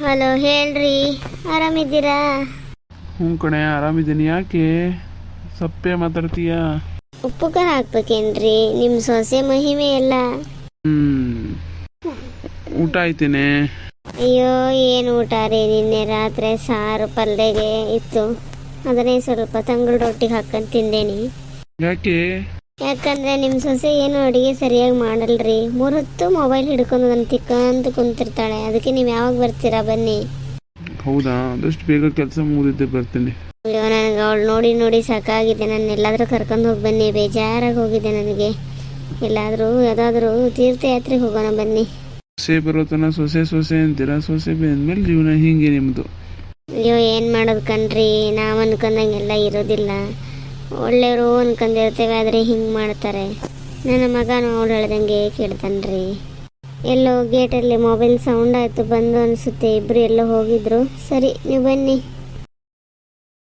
Hello ಹೇಳ್ರಿ. ಆರಾಮಿದ್ದೀರಾ? ಹ್ಞೂ ಕಣೆ ಆರಾಮಿದ್ದೀನಿ. ಯಾಕೆ? ಸಪ್ಪೆ ಮಾತಾಡ್ತೀಯಾ? ಉಪ್ಪು ಖಾರ ಹಾಕ್ಬೇಕೇನ್ರಿ ನಿಮ್ಮ ಸೊಸೆ ಮಹಿಮೆ ಎಲ್ಲ ಊಟ ಆಯ್ತೇನೆ? ಅಯ್ಯೋ ಏನು ಊಟ ರೀ? ನಿನ್ನೆ ರಾತ್ರಿ ಸಾರು ಪಲ್ಯಗೆ ಇತ್ತು. ಅದನ್ನೇ ಸ್ವಲ್ಪ ತಂಗಳು ರೊಟ್ಟಿಗೆ ಹಾಕೊಂಡು ತಿಂದೇನಿ. ಯಾಕೆ? ಯಾಕಂದ್ರೆ ನಿಮ್ಮ ಸೊಸೆ ಏನು ಅಡುಗೆ ಸರಿಯಾಗಿ ಮಾಡಲ್ರಿ. ಮೂರು ಹೊತ್ತು ಮೊಬೈಲ್ ಹಿಡ್ಕೊಂಡು ನನ್ ತಿಕ್ಕಂತ ಕುಂತಿರ್ತಾಳೆ. ಅದಕ್ಕೆ ನೀವು ಯಾವಾಗ ಬರ್ತೀರಾ? ಬನ್ನಿ. ಹೌದಾ? ಆದಷ್ಟು ಬೇಗ ಕೆಲಸ ಮುಗಿದಿದ್ದೆ ಬರ್ತೀನಿ. ಅಯ್ಯೋ ನನಗೆ ಅವಳು ನೋಡಿ ನೋಡಿ ಸಾಕಾಗಿದೆ. ನಾನು ಎಲ್ಲಾದರೂ ಕರ್ಕೊಂಡು ಹೋಗಿ ಬನ್ನಿ. ಬೇಜಾರಾಗಿ ಹೋಗಿದೆ ನನಗೆ. ಎಲ್ಲಾದರೂ ಯಾವುದಾದ್ರೂ ತೀರ್ಥಯಾತ್ರೆಗೆ ಹೋಗೋಣ ಬನ್ನಿ. ಸೊಸೆ ಬರೋ ತನ ಸೊಸೆ ಸೊಸೆ ಅಂತೀರಾ? ಸೊಸೆ ಬಂದ್ಮೇಲೆ ಜೀವನ ಹಿಂಗೆ ನಿಮ್ಮದು ಅಯ್ಯೋ ಏನು ಮಾಡೋದು ಕಣ್ರಿ. ನಾವು ಅನ್ಕೊಂಡಂಗೆಲ್ಲ ಇರೋದಿಲ್ಲ. ಒಳ್ಳೆಯವರು ಅನ್ಕೊಂಡಿರ್ತೇವೆ, ಆದರೆ ಹಿಂಗೆ ಮಾಡ್ತಾರೆ. ನನ್ನ ಮಗನು ಅವ್ರು ಹೇಳ್ದಂಗೆ ಕೇಳ್ತಾನ್ರಿ. ಎಲ್ಲೋ ಗೇಟಲ್ಲಿ ಮೊಬೈಲ್ ಸೌಂಡ್ ಆಯಿತು, ಬಂದು ಅನಿಸುತ್ತೆ ಇಬ್ಬರು ಎಲ್ಲೋ ಹೋಗಿದ್ರು. ಸರಿ, ನೀವು ಬನ್ನಿ.